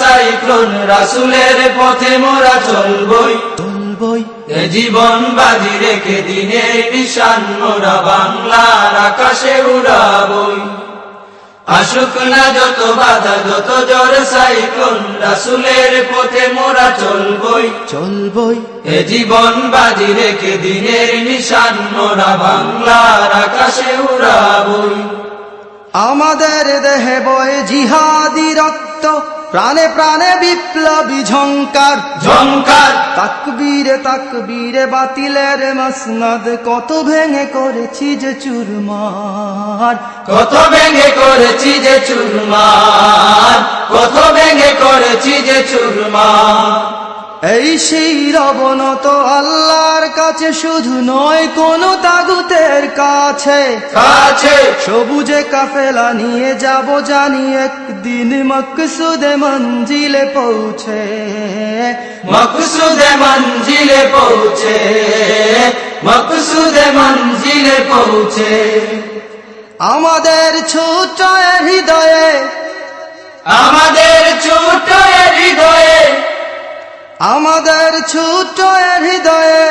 Cyclone রাসুলের পথে মোরা চলবই। চলবই। এ জীবন বাজি রেখে দিনের নিশান মোরা বাংলার আকাশে উড়াবই। আসুক না যত বাধা যত জ্বর সাইক্লোন রাসুলের পথে মোরা চলবই। চলবই। এ জীবন বাজি রেখে দিনের নিশান মোরা বাংলার আকাশে উড়াবই। আমাদের দেহে বয়ে জিহাদি রক্ত প্রাণে প্রাণে বিপ্লবী ঝঙ্কার ঝঙ্কার তাকবীরে তাকবীরে বাতিলের মসনদ। কত ভেঙে করেছি যে চুরমার। কত ভেঙে করেছি যে চুরমার। কত ভেঙে করেছি যে চুরমার। এই সেই রবনত আল্লাহর কাছে শুধু নয় কোন তাগুতের কাছে। কাছে। সবুজে কাফেলা নিয়ে যাব জানি একদিন মকসুদে মঞ্জিলে পৌঁছে। মকসুদে মঞ্জিলে পৌঁছে। মকসুদে মঞ্জিলে পৌঁছে। আমাদের ছোট হৃদয়ে আমাদের ছোট হৃদয়ে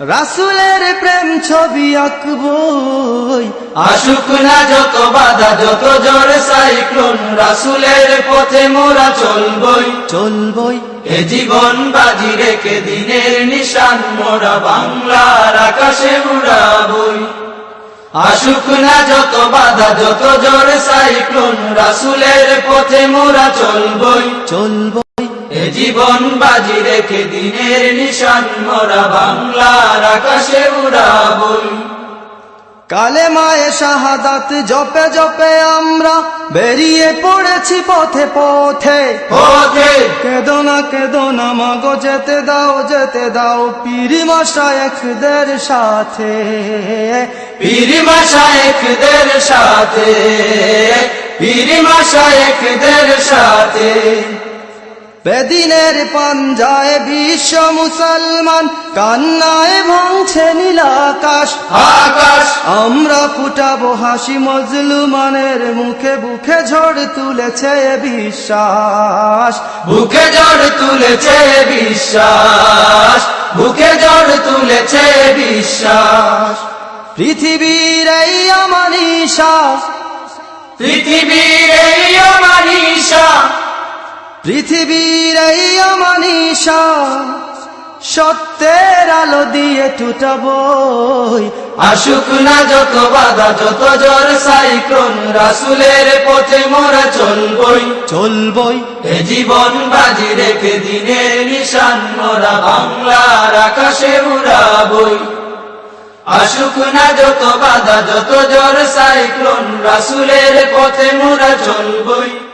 রাসুলের প্রেম ছবি আঁকবই। আসুক না যত বাধা যত জ্বর সাইক্লোন রাসুলের পথে মোরা চলবই। চলবই। এ জীবন বাজি রেখে দিনের নিশান মোরা বাংলার আকাশে উড়াবই। আসুক না যত বাধা যত জ্বর সাইক্লোন রাসুলের পথে মোরা চলবই। চলবই। এ জীবন বাজি রেখে দিনের নিশান মোরা বাংলার আকাশে উড়াবই কালে মায়ে শাহাদাত জপে জপে আমরা বেরিয়ে পড়েছি পথে পথে। পথে। কেদনা কেদনা মাগো যেতে দাও যেতে দাও পীরি মশায়েখদের সাথে। পীরিমা শায়েখদের সাথে পীরিমা শায়েখদের সাথে। বেদিনের পাঞ্জায় বিশ্ব মুসলমান কান্নায় ভাঙছে নীলাকাশ আকাশ। আমরা ফুটাবো হাসি মজলুমানের মুখে বুকে ঝড় তুলেছে বিশ্বাস। বুকে ঝড় তুলেছে বিশ্বাস। বুকে জড় তুলেছে বিশ্বাস। পৃথিবীর এই আমানিশা পৃথিবীর এই পৃথিবীর এই আমানিশা সত্যের আলো দিয়ে টুটাবই আসুক না যত বাধা যত জ্বর সাইক্লোন রাসুলের পথে মোরা চলবই। চলবই। এ জীবন বাজি রেখে দিনের নিশান মোরা বাংলার আকাশে উড়াবই। আসুক না যত বাধা যত জ্বর সাইক্লোন রাসুলের পথে মোরা চলবই।